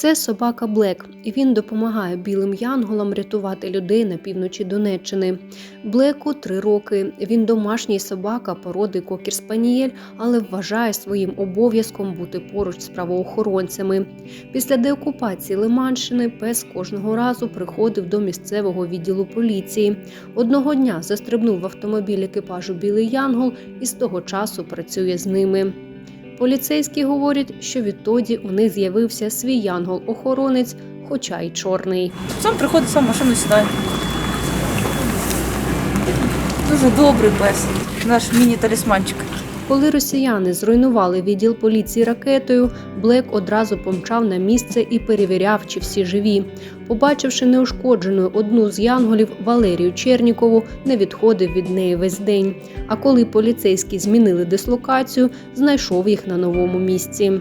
Це собака Блек, він допомагає білим янголам рятувати людей на півночі Донеччини. Блеку три роки. Він домашній собака породи кокір спанієль, але вважає своїм обов'язком бути поруч з правоохоронцями. Після деокупації Лиманщини пес кожного разу приходив до місцевого відділу поліції. Одного дня застрибнув в автомобіль екіпажу Білий Янгол і з того часу працює з ними. Поліцейські говорять, що відтоді у них з'явився свій янгол-охоронець, хоча й чорний. Сам приходить, сам машину сідає. Дуже добрий пес, наш міні-талісманчик. Коли росіяни зруйнували відділ поліції ракетою, Блек одразу помчав на місце і перевіряв, чи всі живі. Побачивши неушкодженою одну з янголів Валерію Чернікову, не відходив від неї весь день. А коли поліцейські змінили дислокацію, знайшов їх на новому місці.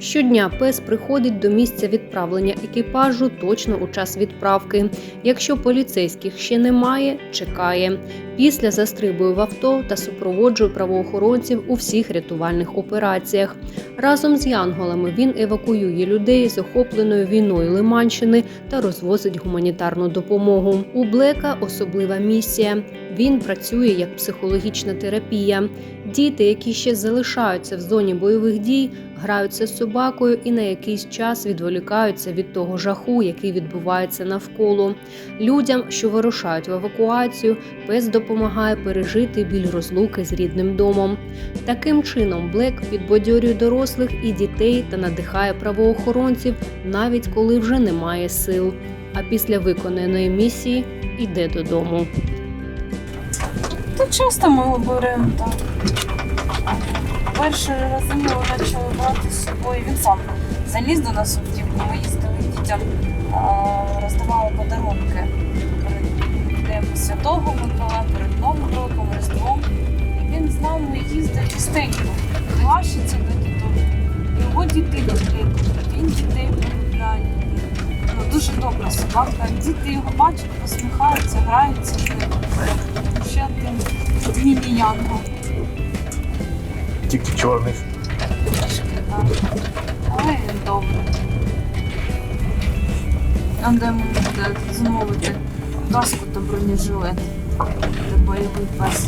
Щодня пес приходить до місця відправлення екіпажу точно у час відправки. Якщо поліцейських ще немає, чекає. Після застрибує в авто та супроводжує правоохоронців у всіх рятувальних операціях. Разом з янголами він евакуює людей з охопленою війною Лиманщини та розвозить гуманітарну допомогу. У Блека особлива місія. Він працює як психологічна терапія. Діти, які ще залишаються в зоні бойових дій, граються з собакою і на якийсь час відволікаються від того жаху, який відбувається навколо. Людям, що вирушають в евакуацію, пес допомагає пережити біль розлуки з рідним домом. Таким чином, Блек підбадьорює дорослих і дітей та надихає правоохоронців, навіть коли вже немає сил. А після виконаної місії йде додому. Та часто ми його так. Перші рази ми його почали брати з собою. Він сам заліз до нас дівку. Ми їздили дітям, роздавали подарунки перед Святого Миколая, перед Новим роком, Різдвом. І він з нами їздить частенько, лашиться до діток. Його діти люблять, він дітей полюбляє. Ну, дуже добра собака. Діти його бачать, посміхаються, граються. Ще один міні-янгол. Тільки чорний. Але добрий. Там, де буде замовити каску та бронежилет. Це бойовий пес.